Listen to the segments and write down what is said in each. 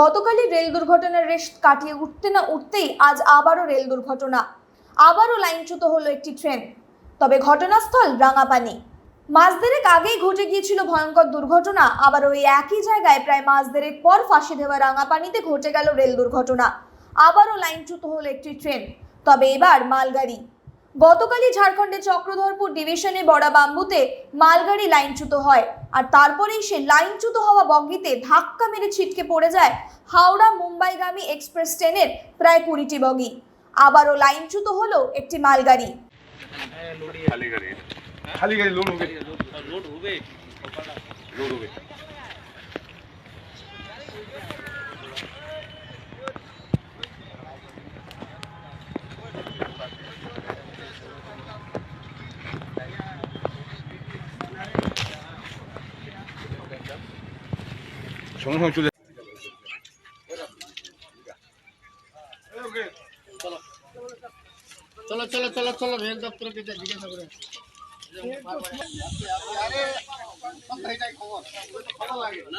গতকালই রেল দুর্ঘটনার রেশ কাটিয়ে উঠতে না উঠতেই আজ আবারও রেল দুর্ঘটনা। আবারও লাইনচ্যুত হলো একটি ট্রেন। তবে ঘটনাস্থল রাঙাপানি। মাস দেড়েক আগেই ঘটে গিয়েছিল ভয়ঙ্কর দুর্ঘটনা। আবার ওই একই জায়গায় প্রায় মাস দেড়েক পর ফাঁসি দেওয়া রাঙাপানিতে ঘটে গেল রেল দুর্ঘটনা। আবারও লাইনচ্যুত হলো একটি ট্রেন। তবে এবার মালগাড়ি। গতকালই ঝাড়খণ্ডের চক্রধরপুর ডিভিশনে বড়া বাম্বুতে মালগাড়ি লাইনচ্যুত হয়। আর তারপরেই সে লাইনচ্যুত হওয়া বগিতে ধাক্কা মেরে ছিটকে পড়ে যায় হাওড়া মুম্বাইগামী এক্সপ্রেস ট্রেনের প্রায় কুড়িটি বগি। আবারও লাইনচ্যুত হল একটি মালগাড়ি। খালি গাড়ি। হ্যাঁ, লোড হবে। লোড হবে। সঙ্গে সঙ্গে চলে চলো চলো চলো চলো রেল দপ্তরে জিজ্ঞাসা করে। না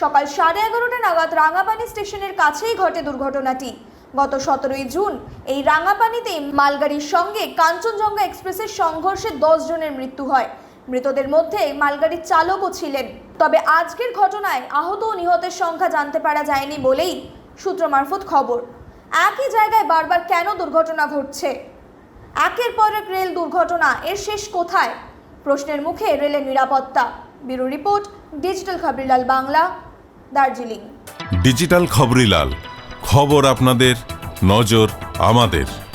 সকাল সাড়ে এগারোটা নাগাদ রাঙাপানি স্টেশনের কাছেই ঘটে দুর্ঘটনাটি। গত সতেরোই জুন এই রাঙাপানিতে মালগাড়ির সঙ্গে কাঞ্চনজঙ্ঘা এক্সপ্রেসের সংঘর্ষে দশ জনের মৃত্যু হয়। মৃতদের মধ্যে মালগাড়ির চালকও ছিলেন। তবে আজকের ঘটনায় আহত ও নিহতের সংখ্যা জানতে পারা যায়নি বলেই সূত্র মারফত খবর। একই জায়গায় বারবার কেন দুর্ঘটনা ঘটছে? একের পর এক রেল দুর্ঘটনা, এর শেষ কোথায়? প্রশ্নের মুখে রেলের নিরাপত্তা। Bureau report, digital Khaborilal Bangla, Darjeeling. Digital Khaborilal, খবর আপনাদের, নজর আমাদের।